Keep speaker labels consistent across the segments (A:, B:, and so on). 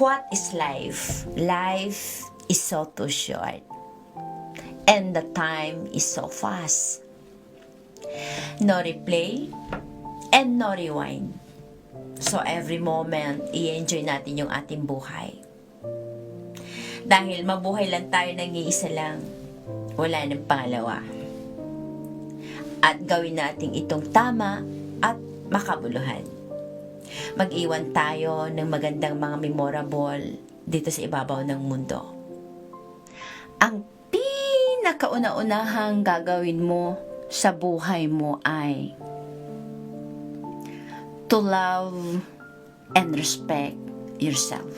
A: what is life? Life is so too short. And the time is so fast. No replay and no rewind. So every moment, i-enjoy natin yung ating buhay. Dahil mabuhay lang tayo ng iisa lang, wala ng pangalawa. At gawin natin itong tama at makabuluhan. Mag-iwan tayo ng magandang mga memorable dito sa ibabaw ng mundo. Ang pinakauna-unahang gagawin mo sa buhay mo ay to love and respect yourself.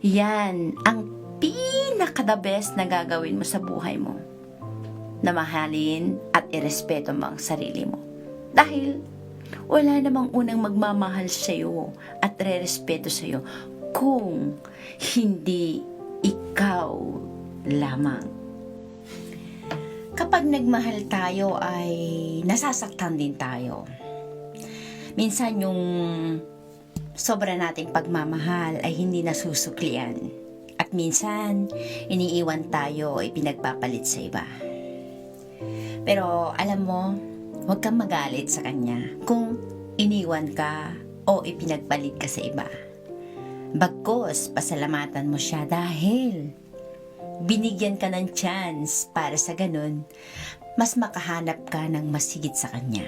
A: Yan ang pinaka-the best na gagawin mo sa buhay mo. Na mahalin at irespeto mo ang sarili mo. Dahil wala namang unang magmamahal sa iyo at re-respeto sa iyo kung hindi ikaw lamang. Kapag nagmahal tayo ay nasasaktan din tayo. Minsan yung sobra nating pagmamahal ay hindi nasusuklian. At minsan, iniiwan tayo ipinagpapalit sa iba. Pero alam mo, huwag kang magalit sa kanya kung iniwan ka o ipinagpalit ka sa iba. Bagkos, pasalamatan mo siya dahil binigyan ka ng chance para sa ganun, mas makahanap ka ng mas higit sa kanya.